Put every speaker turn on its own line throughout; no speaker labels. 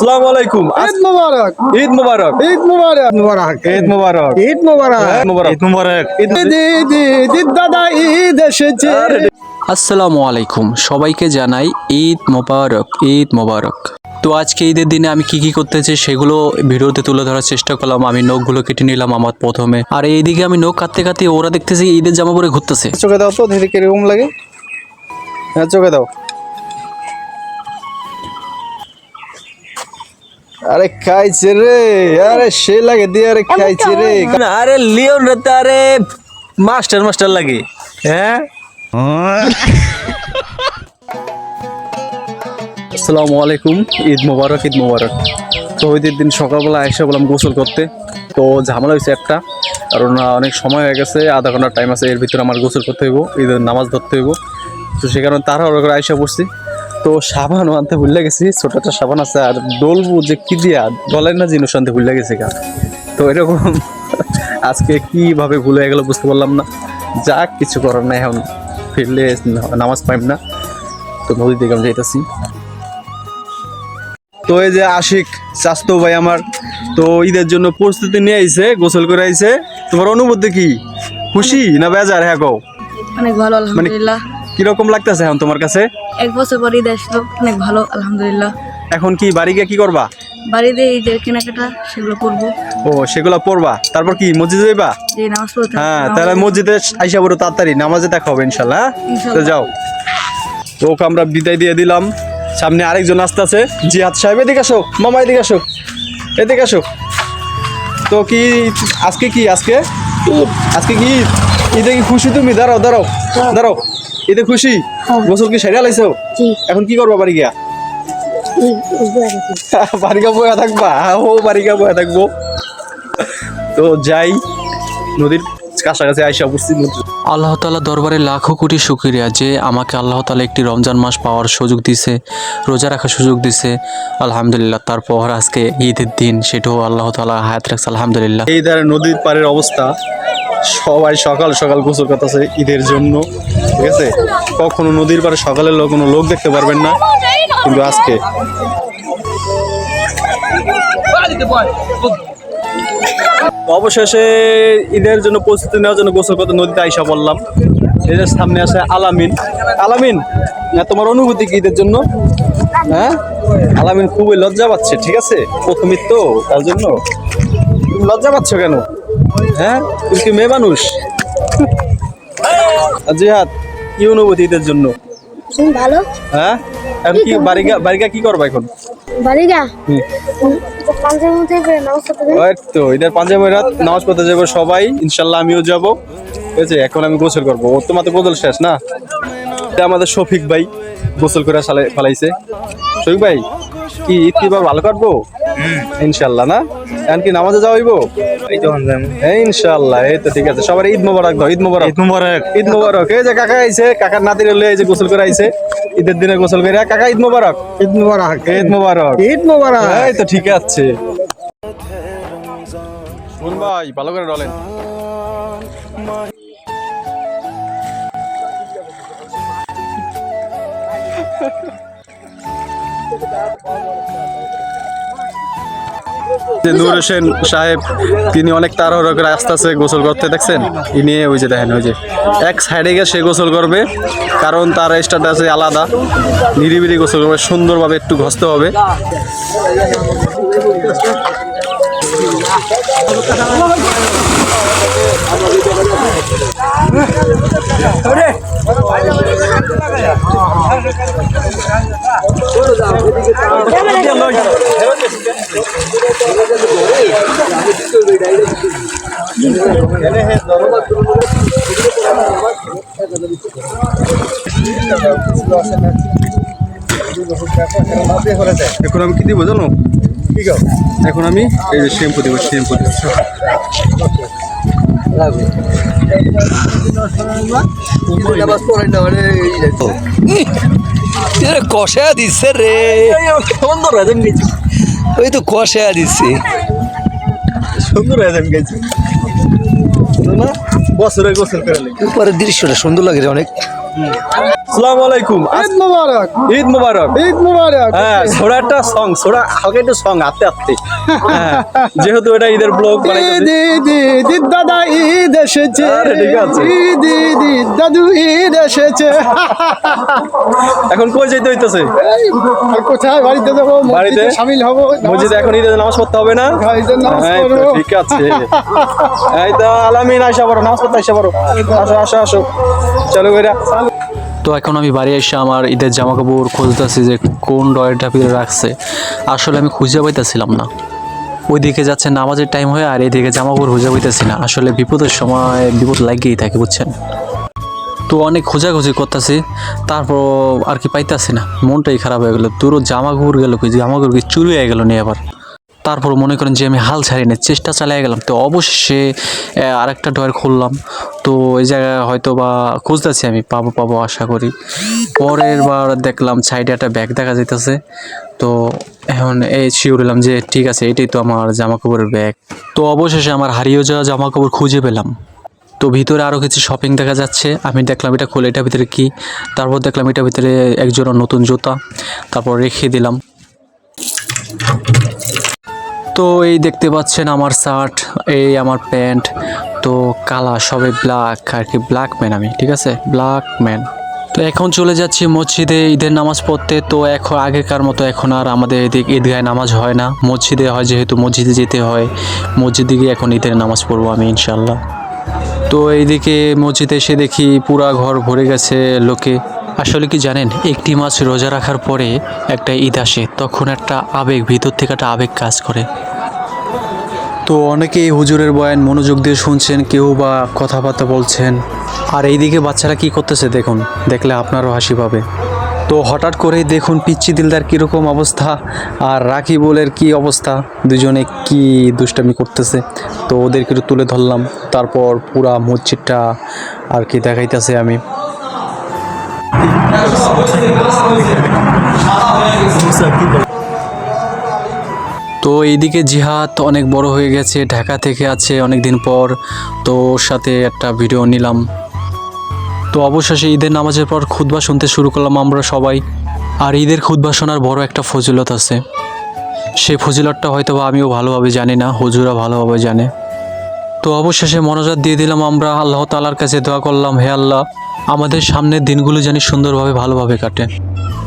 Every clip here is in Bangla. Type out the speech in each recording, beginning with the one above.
আসসালামু আলাইকুম।
ঈদ মুবারক।
ঈদ মুবারক।
ঈদ মুবারক। মুবারক।
ঈদ মুবারক।
ঈদ মুবারক।
ঈদ মুবারক। ঈদ মুবারক। ঈদ
ঈদ দাদা ঈদ এসেছে।
আসসালামু আলাইকুম। সবাইকে জানাই ঈদ মোবারক ঈদ মোবারক। তো আজকে ঈদের দিনে আমি কি কি করতেছি সেগুলো ভিডিওতে তুলে ধরার চেষ্টা করলাম। আমি নখগুলো কেটে নিলাম আমার প্রথমে। আর এইদিকে আমি নখ কাটতে কাটতে ওরা দেখতেছি ঈদের জামা পরে ঘুরতেছে।
চোখে দাও তো দেখি কীরকম লাগে। হ্যাঁ চোখে দাও। আরে খাইছে রে আরে সে লাগে দিয়ে আরে খাইছে রে।
আরে লিওন রে তারে মাস্টার মাস্টার লাগে। হ্যাঁ?
আসসালামু আলাইকুম ঈদ মোবারক ঈদ মোবারক। তো ঈদের দিন সকালবেলা এসে বললাম গোসল করতে। তো ঝামেলা হয়েছে একটা কারণ অনেক সময় হয়ে গেছে আধা ঘণ্টার টাইম আছে এর ভিতরে আমার গোসল করতে হইব ঈদের নামাজ ধরতে হইব। তো সে কারণে তাড়াহুড়ো করে আইসা পড়ছি তো সাবানও আনতে ভুলে গেছি ছোট একটা সাবান আছে আর ডলবো যে কি দিয়া বলেন না জিনিস আনতে ভুলে গেছি গা। তো এরকম আজকে কীভাবে ভুলে গেল বুঝতে পারলাম না। যাক কিছু করার নাই এখন ফিরলে নামাজ পাইম না। তো নদী দিকে আমি যাইতেছি।
তো এই যে আশিক স্বাস্থ্য ভাই আমার তো ঈদের জন্য প্রস্তুতি নিয়ে আইছে গোসল করে আইছে। তোমার অনুভূতি কি? খুশি না বেজার হ্যাঁ কও?
অনেক ভালো আলহামদুলিল্লাহ।
কীরকম লাগতেছে এখন তোমার কাছে?
এক বছর পর ঈদ আসলো অনেক ভালো আলহামদুলিল্লাহ।
এখন কি বাড়ি গিয়ে কি করবা?
বাড়িতে এই যে কেনাকাটা সেগুলো করব।
ও সেগুলো পড়বা? তারপর কি মসজিদে যাইবা?
যে নামাজ পড়তে
হ্যাঁ তাহলে মসজিদে আইসা বড় তাড়াতাড়ি নামাজে দেখা হবে ইনশাল্লাহ হ্যাঁ? তো যাও। তো ওকে আমরা বিদায় দিয়ে দিলাম। সামনে আরেকজন আসতে আছে জিহাদ সাহেব এদিকে আসো। মামা এদিকে আসো। এদিকে আসো। তো কি আজকে কি আজকে? আজকে কি? ঈদে কি খুশি তুমি? দাঁড়াও দাঁড়াও দাঁড়াও। ঈদে খুশি? গোসল কি সেরে লাইছো? এখন কি করবা বাড়ি গিয়া? বাড়ি গা বয়া থাকবা? ও বাড়ি গা বয়া থাকব। তো যাই নদীর কাছাকাছি আইসা নদী
আল্লাহ তালা দরবারে লাখো কোটি শুক্রিয়া যে আমাকে আল্লাহ তালা একটি রমজান মাস পাওয়ার সুযোগ দিছে রোজা রাখার সুযোগ দিছে। আলহামদুলিল্লাহ তারপর আজকে ঈদের দিন সেটাও আল্লাহ তালা হায়াত রাখছে আলহামদুলিল্লাহ।
এই ধারে নদীর পাড়ের অবস্থা সবাই সকাল সকাল গোসল করতেছে ঈদের জন্য, ঠিক আছে? কখনো নদীর পাড়ে সকালে লোক, কোনো লোক দেখতে পারবেন না, কিন্তু আজকে। অবশেষে ঈদের জন্য প্রস্তুতি নেওয়ার জন্য গোসল করতে নদীতে আইসা বললাম এদের সামনে আছে আলামিন। আলামিন না তোমার অনুভূতি কি ঈদের জন্য? হ্যাঁ? আলামিন খুবই লজ্জা পাচ্ছে, ঠিক আছে? প্রথমই তো, তার জন্য। লজ্জা পাচ্ছ কেন? হ্যাঁ? তুমি কি মেয়ে মানুষ? জিহাদ কি অনুভূতি ঈদের জন্য?
ভালো।
হ্যাঁ? এখন কি বাড়িগা বাড়িগা কি করবা এখন?
বাড়িগা?
তো ঈদের পাঞ্জাবি রাত নামাজ পড়তে যাব সবাই ইনশাল্লাহ আমিও যাব। ঠিক আছে এখন আমি গোসল করব। ওর তো গোসল শেষ না? এটা আমাদের শফিক ভাই গোসল করে ফেলাইছে। শফিক ভাই কি ঈদ কি ভালো কাটবো? ইনশাল্লাহ না? এখন কি নামাজে যাওয়া হইব? এই ইনশাল্লাহ এই তো ঠিক আছে। সবার ঈদ মোবারক দাও ঈদ মোবারক। ঈদ মোবারক। ঈদ মোবারক। এই যে কাকা আইছে কাকার নাতির হলে এই যে গোসল করে আইছে ঈদের দিনে গোসল করে। কাকা ঈদ মোবারক।
ঈদ মুবারক।
ঈদ মোবারক।
ঈদ মুবারক।
এই তো ঠিক আছে। শুন ভাই ভালো করে ডলেন। যে নূর হোসেন সাহেব, তিনি অনেক তাড়াহুড়ো করে আস্তে আস্তে গোসল করতে দেখছেন? ইনি ওই যে দেখেন, ওই যে এক সাইডে গিয়ে সে গোসল করবে, কারণ তার স্টার্ট আছে আলাদা। নিরিবিলি গোসল করবে, সুন্দরভাবে একটু ঘষতে হবে। এখন আমি কি দিব জানো? কি গাও এখন আমি এই যে শ্যাম্পু দেবো শ্যাম্পু দেবো।
কষা দিচ্ছে রে।
সুন্দর হয়ে গেছি।
ওই তো কষা দিচ্ছে
সুন্দর গেছি। বছরে গোসল করে
উপরের দৃশ্যটা সুন্দর লাগে অনেক।
আসসালামু আলাইকুম।
ঈদ মুবারক।
ঈদ মোবারক।
ঈদ মুবারক।
হ্যাঁ ছোড়া একটা সং ছোড়া হালকা একটু সং আস্তে আস্তে হ্যাঁ, যেহেতু এটা ঈদের ব্লগ
ঈদ ঈদ দাদা ঈদ এসেছে।
আরে, ঠিক আছে।
ঈদ ঈদ ঈদ দাদু ঈদ এসেছে।
এখন কই যাইতে হইতেছে?
এই, আর কোথায়? বাড়িতে যাব
বাড়িতে?
বাড়িতে হব
মসজিদে এখন ঈদের নামাজ পড়তে হবে না?
হ্যাঁ।
ঠিক আছে। এই তো আলামিন আইসা বড় নামাজ পড়তে আইসা বড় আসো আসো আসো। চলো
তো এখন আমি বাড়ি এসে আমার ঈদের জামা কাপড় খুঁজতেছি যে কোন ডয়েরটা ফিরে রাখছে। আসলে আমি খুঁজে পাইতেছিলাম না। ওইদিকে যাচ্ছে নামাজের টাইম হয়ে আর এদিকে জামা কাপড় খুঁজে পাইতেছি না। আসলে বিপদের সময় বিপদ লাগিয়েই থাকে, বুঝছেন? তো অনেক খোঁজাখুঁজি করতেছি, তারপর আর কি পাইতাছি না। মনটাই খারাপ হয়ে গেলো। তোরও জামা কাপড় গেলো জামা কাপড় কি চুরি হয়ে গেল নিয়ে আবার? তারপর মনে করেন যে আমি হাল ছাড়ি না চেষ্টা চালিয়ে গেলাম। তো অবশেষে আরেকটা ডয়ার খুললাম। তো এই জায়গায় হয়তো বা খুঁজতেছি আমি, পাবো পাবো, আশা করি। পরের বার দেখলাম সাইডে একটা ব্যাগ দেখা যাইতেছে। তো এখন এই শিউরিলাম যে ঠিক আছে, এটাই তো আমার জামা কাপড়ের ব্যাগ। তো অবশেষে আমার হারিয়ে যাওয়া জামা কাপড় খুঁজে পেলাম। তো ভিতরে আরও কিছু শপিং দেখা যাচ্ছে। আমি দেখলাম এটা খুলে, এটার ভিতরে কি? তারপর দেখলাম এটার ভিতরে একজোড়া নতুন জুতা। তারপর রেখে দিলাম। তো এই দেখতে পাচ্ছেন আমার শার্ট, এই আমার প্যান্ট। তো কালা সবে ব্ল্যাক আর কি ব্ল্যাক ম্যান আমি, ঠিক আছে? ব্ল্যাক ম্যান তো এখন চলে যাচ্ছি মসজিদে ঈদের নামাজ পড়তে। তো এখন আগেকার মতো এখন আর আমাদের এদিক ঈদগায় নামাজ হয় না। মসজিদে হয় যেহেতু মসজিদে যেতে হয়, মসজিদে গিয়ে এখন ঈদের নামাজ পড়ব আমি ইনশাল্লাহ তো এইদিকে মসজিদে এসে দেখি পুরা ঘর ভরে গেছে লোকে। আসলে কি জানেন, একটি মাস রোজা রাখার পরে একটা ঈদ আসে, তখন একটা আবেগ, ভিতর থেকে একটা আবেগ কাজ করে। তো অনেকেই হুজুরের বয়ান মনোযোগ দিয়ে শুনছেন কেউ বা কথাবার্তা বলছেন। আর এইদিকে বাচ্চারা কি করতেছে দেখুন দেখলে আপনারও হাসি পাবে। তো হঠাৎ করেই দেখুন পিচ্ছি দিলদার কীরকম অবস্থা আর রাকিবুলের কি অবস্থা দুজনে কি দুষ্টামি করতেছে। তো ওদেরকে একটু তুলে ধরলাম তারপর পুরা মসজিদটা আর কি দেখাইতেছে আমি। তো এইদিকে জিহাদ অনেক বড় হয়ে গেছে, ঢাকা থেকে আছে অনেক দিন পর। তো ওর সাথে একটা ভিডিও নিলাম। তো অবশেষে ঈদের নামাজের পর খুতবা শুনতে শুরু করলাম আমরা সবাই। আর ঈদের খুতবা শোনার বড় একটা ফজিলত আছে। সেই ফজিলতটা হয়তো বা আমিও ভালোভাবে জানি না, হুজুরা ভালোভাবে জানে। তো অবশেষে মনোজাত দিয়ে দিলাম আমরা আল্লাহ তালার কাছে দোয়া করলাম, হে আল্লাহ, আমাদের সামনের দিনগুলো জানি সুন্দরভাবে, ভালোভাবে কাটে।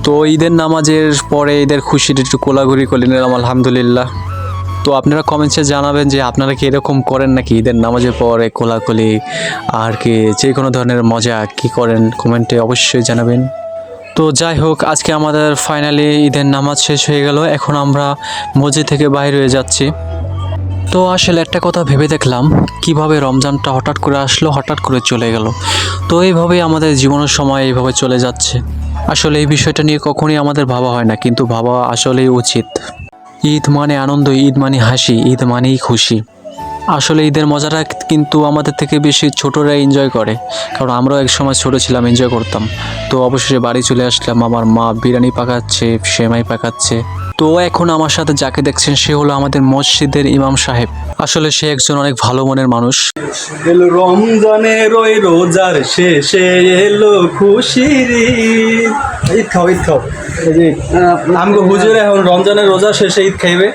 তো ঈদের নামাজের পরে ঈদের খুশির একটু কোলাঘুরি করে নিলাম, আলহামদুলিল্লাহ। তো আপনারা কমেন্টসে জানাবেন যে আপনারা কি এরকম করেন নাকি ঈদের নামাজের পরে কোলাকুলি, আর কি যে কোনো ধরনের মজা কি করেন কমেন্টে অবশ্যই জানাবেন। তো যাই হোক, আজকে আমাদের ফাইনালি ঈদের নামাজ শেষ হয়ে গেল। এখন আমরা মসজিদ থেকে বাইরে হয়ে যাচ্ছি। তো আসলে একটা কথা ভেবে দেখলাম, কীভাবে রমজানটা হঠাৎ করে আসলো, হঠাৎ করে চলে গেল। তো এইভাবেই আমাদের জীবনের সময় এইভাবে চলে যাচ্ছে। আসলে এই বিষয়টা নিয়ে কখনই আমাদের ভাবা হয় না, কিন্তু ভাবা আসলেই উচিত। ঈদ মানে আনন্দ, ঈদ মানে হাসি, ঈদ মানেই খুশি। আসলে ঈদের মজাটা কিন্তু আমাদের থেকে বেশি ছোটরা এনজয় করে, কারণ আমরাও এক সময় ছোটো ছিলাম এনজয় করতাম। তো অবশেষে বাড়ি চলে আসলাম, আমার মা বিরিয়ানি পাকাচ্ছে, সেমাই পাকাচ্ছে। তো এখন আমার সাথে যাকে দেখছেন সে হলো আমাদের মসজিদের ইমাম সাহেব। আসলে সে একজন অনেক ভালো মনের মানুষ।
এলো রমজানের ওই রোজার শেষে এলো খুশির ঈদ। ঈদ খাও ঈদ খাও। আমগো হুজুর এখন রমজানের রোজা শেষে ঈদ খাইবে।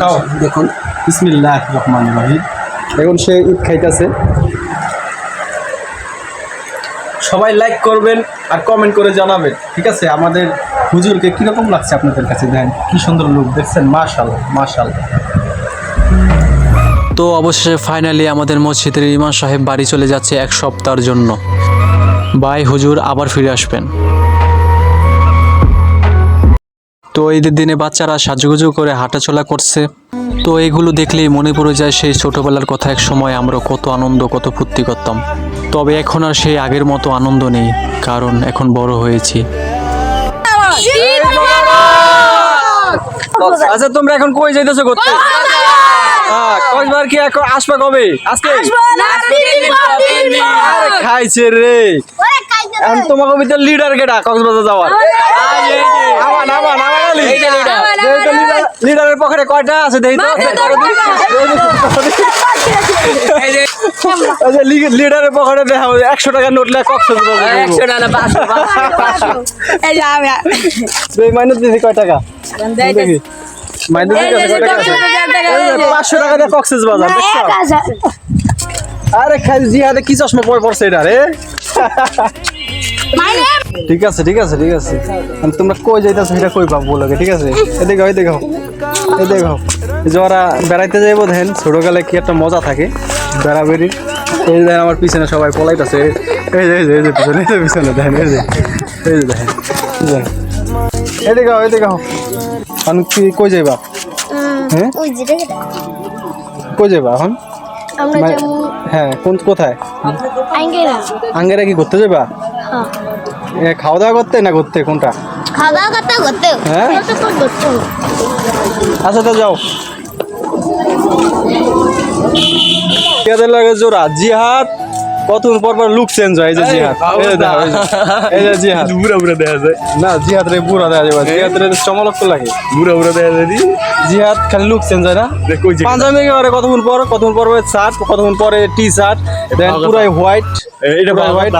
খাও। দেখুন বিসমিল্লাহ রহমান রহিম। এখন সে ঈদ খাইতেছে। সবাই লাইক করবেন আর কমেন্ট করে জানাবেন, ঠিক আছে? আমাদের হুজুরকে কীরকম লাগছে আপনাদের কাছে? দেন, কি সুন্দর লোক দেখছেন? মাশাল মাশাল
তো অবশেষে ফাইনালি আমাদের মসজিদের ইমাম সাহেব বাড়ি চলে যাচ্ছে এক সপ্তাহের জন্য। বাই হুজুর আবার ফিরে আসবেন। তো ঈদের দিনে বাচ্চারা সাজুগুজু করে হাঁটাচলা করছে। তো এগুলো দেখলেই মনে পড়ে যায় সেই ছোটবেলার কথা এক সময় আমরা কত আনন্দ কত ফুর্তি করতাম। তবে এখন আর সেই আগের মতো আনন্দ নেই কারণ এখন বড় হয়েছি।
আচ্ছা তোমরা এখন কই যাইতেছো করতে কয়বার কি এখন আসবে কবে? আজকে? খাইছে রে। এখন তোমাকে লিডার কেটা কক্সবাজার যাওয়ার। লিডারের পকেটে কয়টা আছে? দেই তো। আচ্ছা লিডারের পকেটে দেখা একশো টাকা নোট একশো মাইনাস দিয়েছি কয় টাকা? মাইনাস দিয়েছে কয় টাকা পাঁচশো টাকা দিয়ে কক্সেস বাজার? আরে খাই জিহাদে কি চশমা পরে পড়ছে এটা রে? ঠিক আছে ঠিক আছে ঠিক আছে। আমি তোমরা কই যাইতাছো সেটা কই পাবো বলো ঠিক আছে? এ দেখো এই দেখো এই দেখো এই যে ওরা বেড়াইতে যাইবো দেখেন ছোটকালে কি একটা মজা থাকে বেড়াবেড়ি এই যে আমার পিছনে সবাই পলাইতেছে। এই যে এই যে এই যে পিছনে এই যে পিছনে দেখেন এই যে এই যে দেখেন এই দেখো এই দেখো আমি কি কই যাইবা? হ্যাঁ? কই যাইবা এখন? মানে- হ্যাঁ কোন কোথায়?
আঙ্গেরা।
কি করতে যাবা খাওয়া দাওয়া করতে না করতে কোনটা?
খাওয়া দাওয়া করতে করতে
হ্যাঁ? আচ্ছা তো যাও। কেদের লাগে জোড়া। জিহাদ কতক্ষণ পর পর লুক চেঞ্জ হয় এই যে জিহাদ। এই যে দেখো, জিহাদ।
বুড়া বুড়া দেখা যায়।
না জিহাদ রে বুড়া দেওয়া যাবে জিহাদ রে চমলক তো লাগে।
বুড়া বুড়া দেখা যায়
জিহাদ খালি লুক চেঞ্জ হয় না। পাঞ্জাবি একেবারে কতক্ষণ পর কতক্ষণ পর শার্ট কতক্ষণ পরে টি শার্ট দেন পুরাই হোয়াইট
এটা
পুরাই হোয়াইট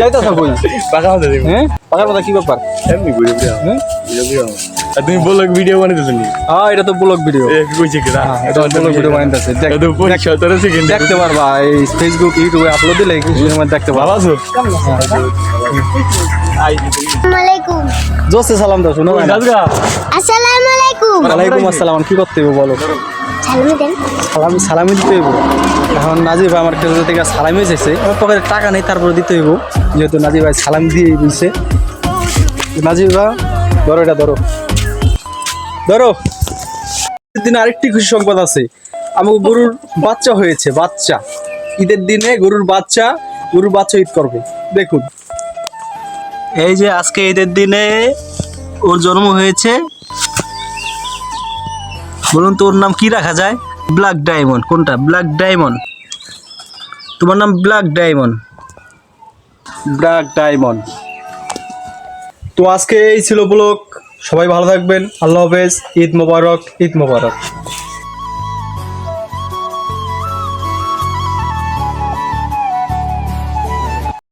যাইতেছ কই
পাকা হতে
হ্যাঁ? পাকার কথা কি ব্যাপার?
এমনি বুড়া
হ্যাঁ?
আর তুমি ভিডিও বানাইতেছো নি
হ্যাঁ এটা তো ব্লগ ভিডিও।
এ কি কইছে কি না
এটা ব্লগ ভিডিও বানাইতেছে। দেখ
সেকেন্ড
দেখতে পারবা এই ফেসবুক ইউটিউবে আপলোড দিলে মধ্যে দেখতে পারবা।
আলাইকুম
জোসে সালাম দাও শোনো
আসসালামু আলাইকুম
আসসালাম কি করতে হবে বলো?
সালামি দেন।
সালামি সালামি দিতে হইব। এখন নাজিব ভাই আমার কাছে থেকে সালামি চাইছে আমার পকেটে টাকা নেই তারপরে দিতে হইব। যেহেতু নাজিব ভাই সালাম দিয়ে দিয়েছে নাজিব ভাই ধরো এটা ধরো। ধরো ঈদের দিনে আরেকটি খুশি সংবাদ আছে। আমার গরুর বাচ্চা হয়েছে বাচ্চা। ঈদের দিনে গরুর বাচ্চা গরুর বাচ্চা ঈদ করবে। দেখুন। এই যে আজকে ঈদের দিনে ওর জন্ম হয়েছে। বলুন তো ওর নাম কি রাখা যায়? ব্ল্যাক ডায়মন্ড কোনটা? ব্ল্যাক ডায়মন্ড তোমার নাম ব্ল্যাক ডায়মন্ড ব্ল্যাক ডায়মন্ড তো আজকে এই ছিল ব্লগ। সবাই ভালো থাকবেন। আল্লাহ হাফেজ। ঈদ মোবারক ঈদ মোবারক।